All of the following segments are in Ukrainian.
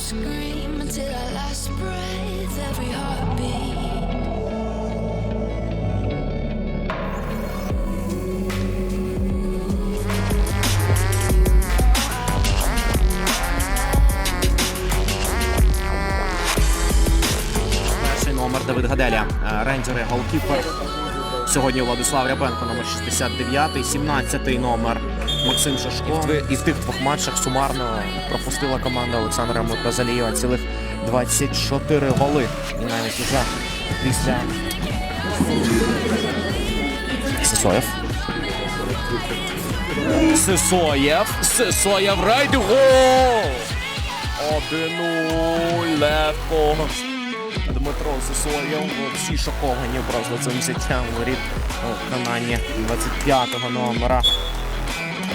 scream, until our last breath, every heartbeat. Перший номер Давид Гаделя. Е, Рейнджери голкіпер. Сьогодні Владислав Рябенко, номер 69, 17-й номер Максим Шашко. І в тих двох матчах сумарно пропустила команда Олександра Мутазалієва цілих 24 голи. І навіть уже після Сисоєв. Сисоєв. Сисоєв райди гол! 1-0 легко. Дмитро Сисоєв. Всі шоковані просто цим воріт у виконанні 25-го номера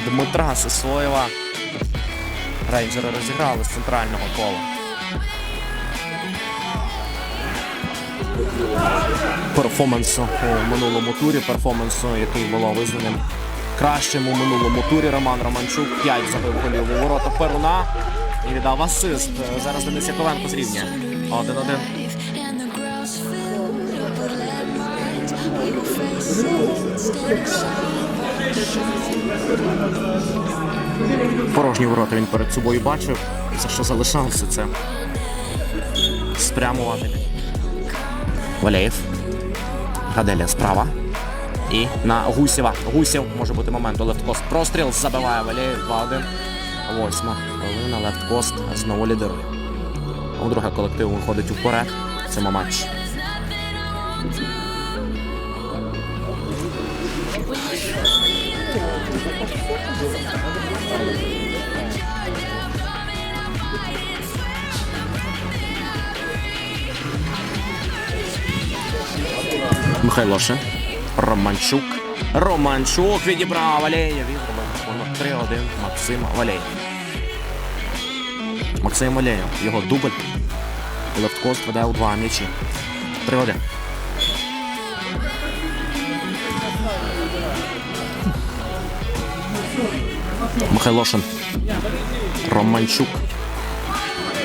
Дмитра Сисоєва. Рейнджери розіграли з центрального кола. Перформансу у минулому турі, перформансу, який було визнаним кращим у минулому турі. Роман Романчук 5 забив голів у ворота Перуна і віддав асист. Зараз Денис Яковенко зрівнює. 1-1. And the Порожні ворота він перед собою бачив. За що залишався це? Спрямувати. Валеєв. Гаделя справа. І на Гусєва. Гусєв може бути момент. Лефткост простріл. Забиває Валеєв 2-1. Восьма хвилина. Лефткост знову лідирує. У друге колектив виходить уперед в цьому матчі. Михайлошин. Романчук. Романчук відібрав Валеєв. Він зробив 3-1 Максим Валеєв. Максим Валеєв. Його дубль. Левткост веде у два м'ячі. 3-1. Михайлошин. Романчук.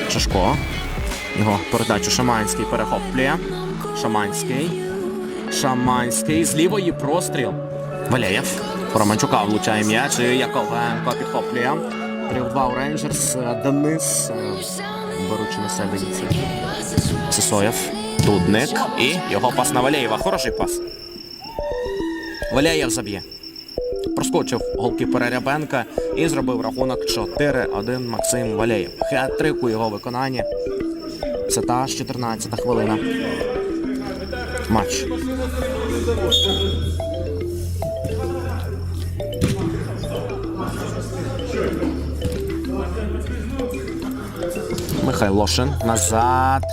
Шашко. Його передачу Шаманський перехоплює. Шаманський. Шаманський. З лівої простріл. Валеєв. Романчука влучає м'яч. і Яковенко підхоплює. 3-2 у Рейнджерс. Денис. е, Беручи на себе ініціативу. Сисоєв. Дудник. І його пас на Валеєва. Хороший пас. Валяєв заб'є. Проскочив голкіпера Рябенка і зробив рахунок 4-1 Максим Валеєв. Хет-трик у його виконанні. Це та ж 14 хвилина. Матч. Михайлошин назад.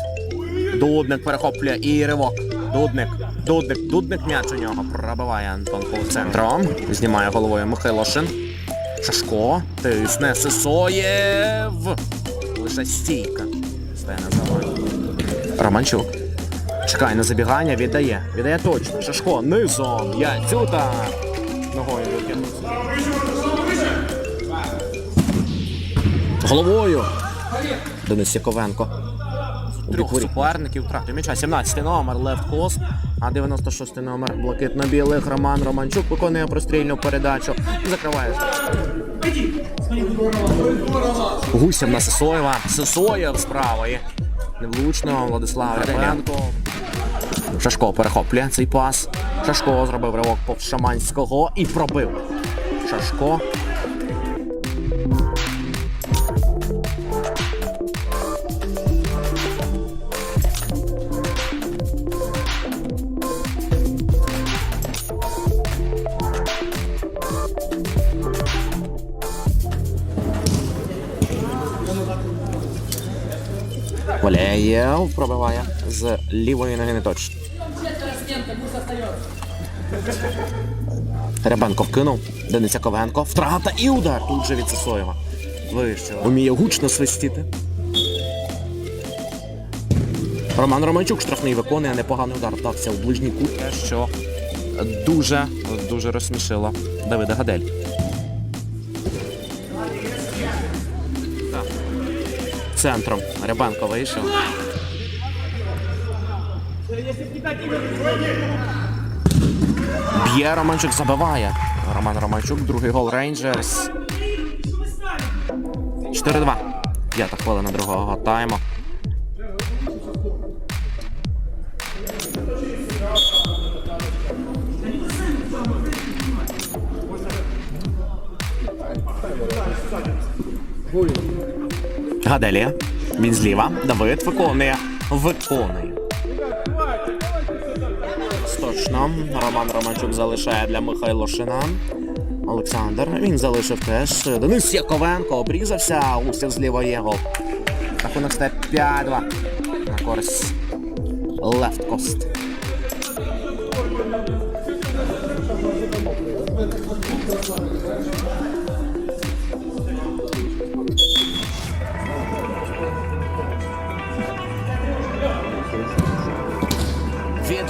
Дудник перехоплює і ривок. Дудник. Дудник. Дудник м'яч у нього пробиває Антон по центром. Знімає головою Михайлошин. Шашко. Тисне Сисоєв. Лише стійка. Стає на заводі. Романчук. Чекає на забігання, віддає. Віддає точно. Шашко низом. Яцюта. Ногою викинув. Головою. Денис Яковенко. Трьох суперників втратив м'яча. 17 номер Лев Кос, а 96 номер блакитно-білих Роман Романчук виконує прострільну передачу і закриває. Гусєв на Сисоєва. Сисоєв справа. І Невлучно Владислав Рябенко. Шашко перехоплює цей пас. Шашко зробив ривок повз Шаманського і пробив. Шашко. Валяєв пробиває з лівої ноги не точно. Рябенко вкинув. Денис Яковенко. Втрата і удар тут же від Сисоєва. Вищила. Уміє гучно свистіти. Роман Романчук штрафний виконує непоганий удар вдався у ближній кут, що дуже, дуже розсмішило Давида Гадель. Центром Рябенко вийшов. Б'є Романчук забиває. Роман Романчук, другий гол Рейнджерс. 4-2. П'ята хвилина другого тайму. Гаделія. Він зліва. Давид виконує. Виконує. Точно. Роман Романчук залишає для Михайлошина. Олександр. Він залишив теж. Денис Яковенко обрізався. Усів зліва є гол. Рахунок стає 5-2. На користь Left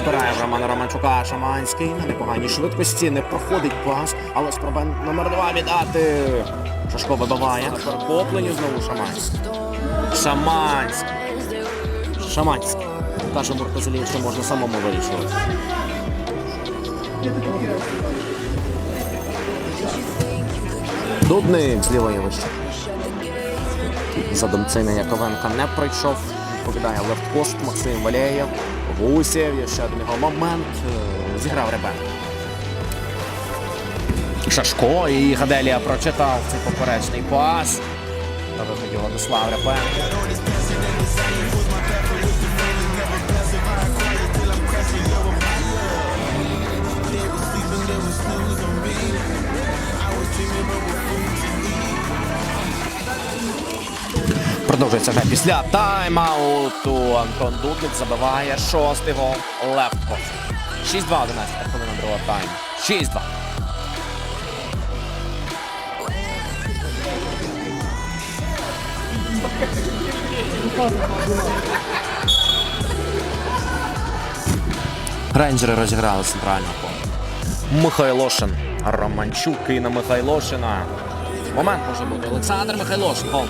Coast. Відбирає Романа Романчука Шаманський на непоганій швидкості. Не проходить пас, але спроба номер два віддати. Шашко вибиває. На перехопленні знову Шаманський. Шаманський. Шаманський. Каже Муртазелін, що можна самому вирішувати. Дудник з лівої вище. Задумцина Яковенка не пройшов. Відповідає левпост Максим Валєєв. Гусєв, є ще один його момент. Е, Зіграв Ребен. Шашко і Гаделія прочитав цей поперечний пас. Та виході Владислав Ребенко. Продовжується вже після тайм-ауту. Антон Дудник забиває шостий гол Левко. 6-2, 11 хвилина другого тайму. 6-2. Рейнджери розіграли центрального поля. Михайлошин. Романчук і на Михайлошина. Момент може бути. Олександр Михайлошин. Гол.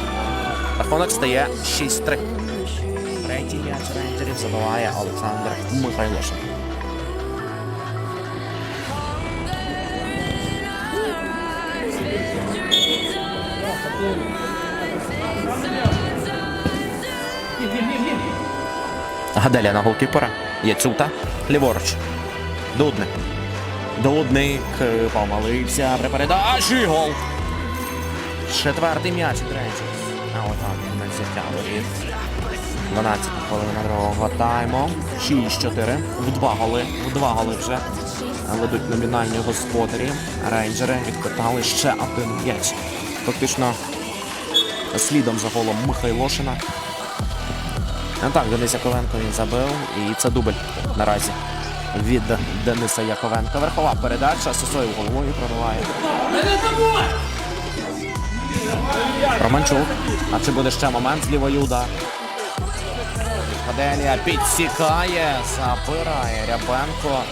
Рахунок стає 6-3. Третій м'яч рейнджерів забиває Олександр Михайлошин. Гаделя на голкіпера. Яцюта. Ліворуч. Дудник. Дудник е, при передачі. Гол. Четвертий м'яч. А отак не воріт. 12 хвилина другого тайму. 6-4. В два голи. В два голи вже ведуть номінальні господарі. Рейнджери відкатали ще один м'яч. Фактично слідом за голом Михайлошина. А так, Денис Яковенко він забив. І це дубль наразі від Дениса Яковенка. Верхова передача. Сосою головою пробиває. Романчук. А чи буде ще момент з лівої удар? Гаделія підсікає, забирає Рябенко.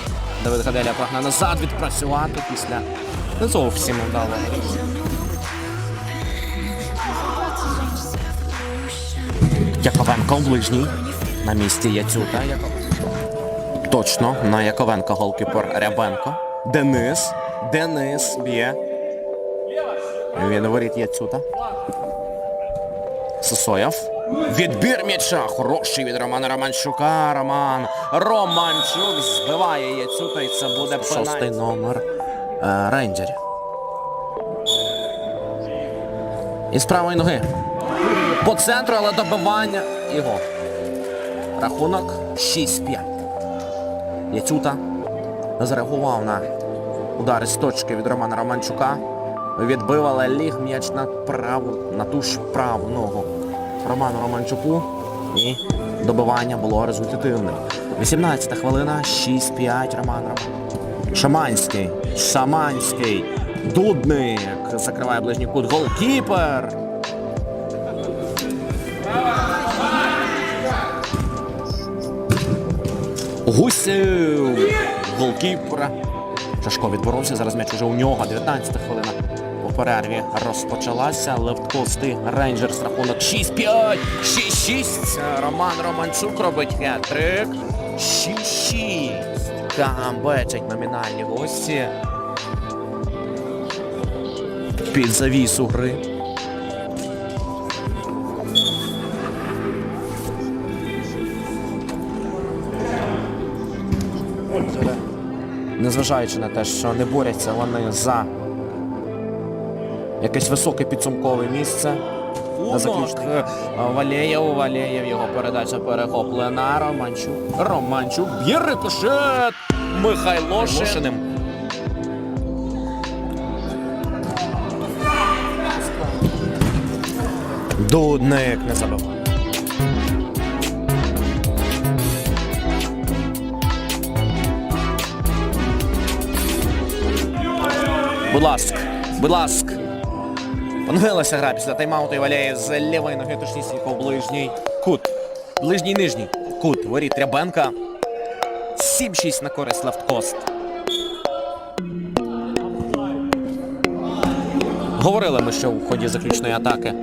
Давид Гаделія прагне назад відпрацювати після не зовсім вдалого. Яковенко ближній. На місці Яцюта. Яковенко. Точно, на Яковенка голкіпер Рябенко. Денис. Денис б'є. Він воріт Яцюта. Сосоєв. Відбір м'яча. Хороший від Романа Романчука. Роман Романчук збиває Яцюта і це буде шостий номер е, рейнджерів. І з правої ноги. По центру, але добивання його. Рахунок 6-5. Яцюта зареагував на удари з точки від Романа Романчука відбивала ліг м'яч на праву, на ту ж праву ногу. Роману Романчуку і добивання було результативне. 18 хвилина, 6-5 Роман Роман. Шаманський. Шаманський. Дудник. Закриває ближній кут. Голкіпер. Гусів. Голкіпера. Шашко відборовся. Зараз м'яч уже у нього. 19-та хвилина. Перерві розпочалася. Левткости Рейнджерс рахунок 6-5. 6-6. Роман Романчук робить хет-трик. 6-6. Камбечать номінальні гості. Під завісу гри. Незважаючи на те, що не борються вони за якесь високе підсумкове місце. На заключний Валєєв, Валєєв, його передача перехоплена. Романчук. Романчук б'є рикошет. Михайло Шиним. Дудник не забиває. Будь ласка, будь ласка. Поновилася гра після тайм-ауту і Валєєв з лівої ноги точнісінько в ближній кут. Ближній нижній кут. Воріт Рябенка. 7-6 на користь лефткост. Говорили ми, що в ході заключної атаки,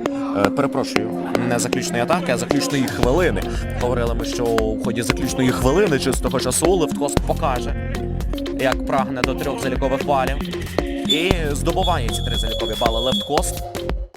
е, перепрошую, не заключної атаки, а заключної хвилини. Говорили ми, що в ході заключної хвилини чистого часу Левткост покаже, як прагне до трьох залікових балів. І здобуває ці три залікові бали Левткост.